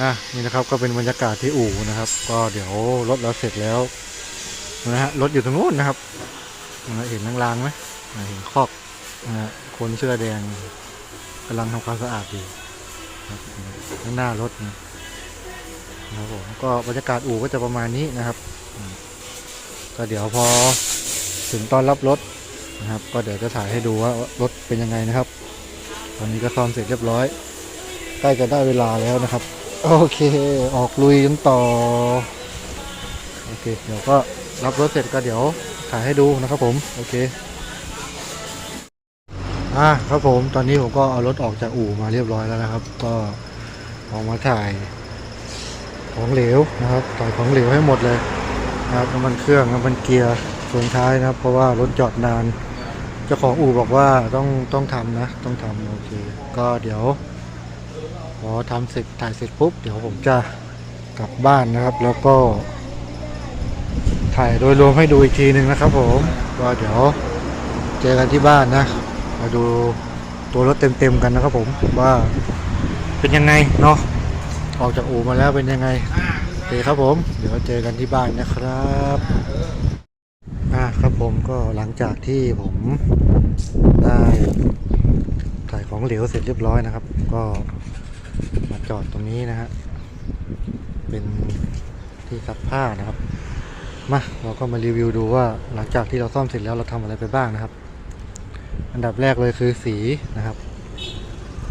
อะนี่นะครับก็เป็นบรรยากาศที่อู่นะครับ ก็เดี๋ยวรถเราเสร็จแล้วนะฮะรถอยู่ตรงนู้นนะครับนะเห็นลางๆไหมอะเห็นคอกนะฮะคนเสื้อแดงกำลังทำความสะอาดอยู่ข้างหน้ารถนะครับผมก็บรรยากาศอู่ก็จะประมาณนี้นะครับ ก็เดี๋ยวพอถึงตอนรับรถนะครับ ก็เดี๋ยวจะถ่ายให้ดูว่ารถเป็นยังไงนะครับ ตอนนี้ก็ซ่อมเสร็จเรียบร้อย ใกล้จะได้เวลาแล้วนะครับ โอเค ออกลุยกันต่อ โอเค เดี๋ยวก็รับรถเสร็จก็เดี๋ยวถ่ายให้ดูนะครับผม โอเค อ่าครับผม ตอนนี้ผมก็เอารถออกจากอู่มาเรียบร้อยแล้วนะครับ ก็ออกมาถ่ายของเหลวนะครับถ่ายของเหลวให้หมดเลยนะครับน้ำมันเครื่องน้ำมันเกียร์ส่วนท้ายนะครับ เพราะว่ารถจอดนาน เจ้าของอู่บอกว่าต้องต้องทำนะ ต้องทำโอเค ก็เดี๋ยว พอทำเสร็จถ่ายเสร็จปุ๊บ เดี๋ยวผมจะกลับบ้านนะครับ แล้วก็ ถ่ายโดยรวมให้ดูอีกทีหนึ่งนะครับ ผมก็เดี๋ยวเจอกันที่บ้านนะ มาดูตัวรถเต็มๆกันนะครับผมว่าเป็นยังไงเนาะออกจากอู่มาแล้วเป็นยังไงโอเคครับผม เดี๋ยวเจอกันที่บ้านนะครับอ่าครับผมก็หลังจากที่ผมได้ถ่ายของเหลวเสร็จเรียบร้อยนะครับ ก็ มาจอดตรงนี้นะฮะ เป็นที่ซักผ้านะครับ มาเราก็มารีวิวดูว่าหลังจากที่เราซ่อมเสร็จแล้วเราทำอะไรไปบ้างนะครับ อันดับแรกเลยคือสีนะครับ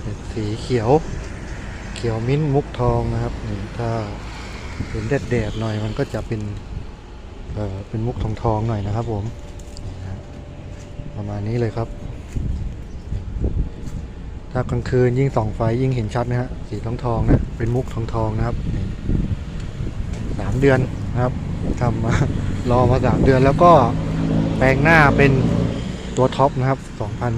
เป็นสีเขียว เขียวมิ้นท์มุกทองนะครับนี่ถ้าเห็นแดดๆหน่อยมันก็จะเป็นเอ่อเป็นมุกทองทองๆหน่อยนะครับผมประมาณนี้เลยครับ ถ้ากลางคืนยิ่งส่องไฟยิ่งเห็นชัดนะฮะสีทองทองนะเป็นมุกทองทองนะครับสามเดือนนะครับทำมารอมาสามเดือนแล้วก็แปลงหน้าเป็นตัวท็อปนะครับสองพัน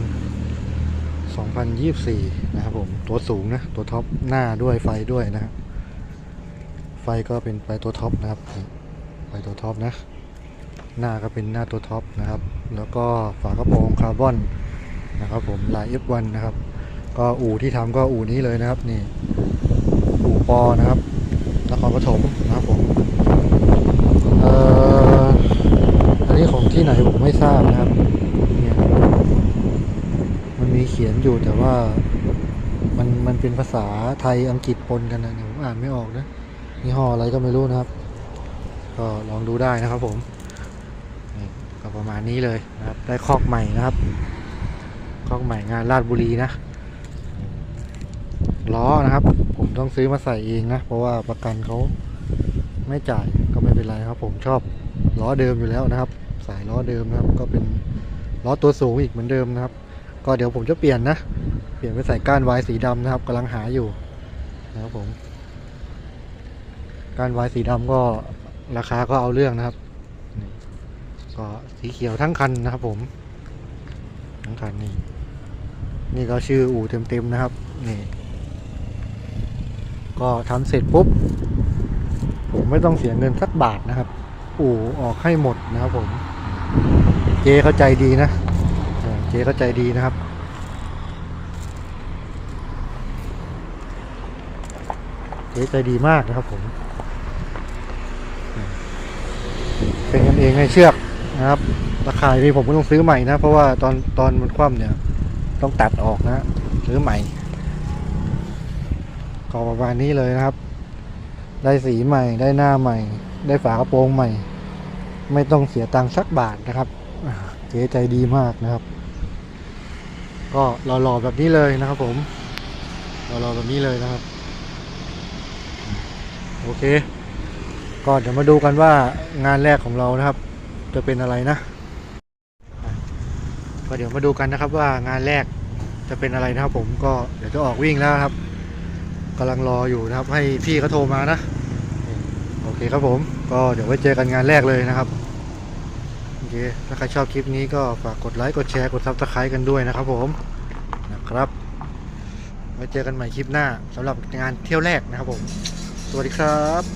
สองพันยี่สี่นะครับผมตัวสูงนะตัวท็อปหน้าด้วยไฟด้วยนะไฟก็เป็นไฟตัวท็อปนะครับไฟตัวท็อปนะ หน้าก็เป็นหน้าตัวท็อปนะครับ แล้วก็ฝากระโปรงคาร์บอนนะครับผมลาย F1 นะครับ ก็อู่ที่ทำก็อู่นี้เลยนะครับ นี่ อู่ปอนะครับนครปฐมนะครับผมเอ่ออันนี้ของที่ไหนผมไม่ทราบนะครับเนี่ยมันมีเขียนอยู่แต่ว่ามันมันเป็นภาษาไทยอังกฤษปนกันนะเนี่ยผมอ่านไม่ออกนะยี่ห้ออะไรก็ไม่รู้นะครับ ก็ลองดูได้นะครับผมก็ประมาณนี้เลยนะครับ ได้คอกใหม่นะครับ คอกใหม่งานลาดบุรีนะ ล้อนะครับ ผมต้องซื้อมาใส่เองนะ เพราะว่าประกันเขาไม่จ่ายก็ไม่เป็นไรครับ ผมชอบล้อเดิมอยู่แล้วนะครับ สายล้อเดิมนะครับ ก็เป็นล้อตัวสูงอีกเหมือนเดิมนะครับ ก็เดี๋ยวผมจะเปลี่ยนนะ เปลี่ยนไปใส่ก้านวายสีดำนะครับกำลังหาอยู่นะครับผม ก้านวายสีดำก็ราคาก็เอาเรื่องนะครับก็สีเขียวทั้งคันนะครับ ผม ทั้งคันนี่นี่ก็ชื่ออู่เต็มๆนะครับนี่ ก็ทำเสร็จปุ๊บ ผมไม่ต้องเสียเงินสักบาทนะครับ อู่ออกให้หมดนะครับผม เจเข้าใจดีนะเออเจเข้าใจดีนะครับเจใจดีมากนะครับผม เป็นกันเองให้เชือกนะครับตะข่ายนี่ผมก็ต้องซื้อใหม่นะ เพราะว่าตอนตอนมันคว่ำเนี่ย ต้องตัดออกนะ ซื้อใหม่ ก็ประมาณนี้เลยนะครับ ได้สีใหม่ ได้หน้าใหม่ ได้ฝากระโปรงใหม่ ไม่ต้องเสียตังค์สักบาทนะครับเจ๊ใจดีมากนะครับ ก็หล่อๆแบบนี้เลยนะครับ ผมหล่อๆแบบนี้เลยนะครับ โอเค ก็เดี๋ยวมาดูกันว่างานแรกของเรานะครับ จะเป็นอะไรนะอะก็เดี๋ยวมาดูกันนะครับว่างานแรกจะเป็นอะไรนะครับผมก็เดี๋ยวจะออกวิ่งแล้วครับ กำลังรออยู่นะครับ ให้พี่เขาโทรมานะ โอเคครับผม ก็เดี๋ยวไว้เจอกันงานแรกเลยนะครับ โอเค ถ้าใครชอบคลิปนี้ก็ฝากกดไลค์ กดแชร์ กดซับสไครต์กันด้วยนะครับผม นะครับ ไว้เจอกันใหม่คลิปหน้าสำหรับงานเที่ยวแรกนะครับผม สวัสดีครับ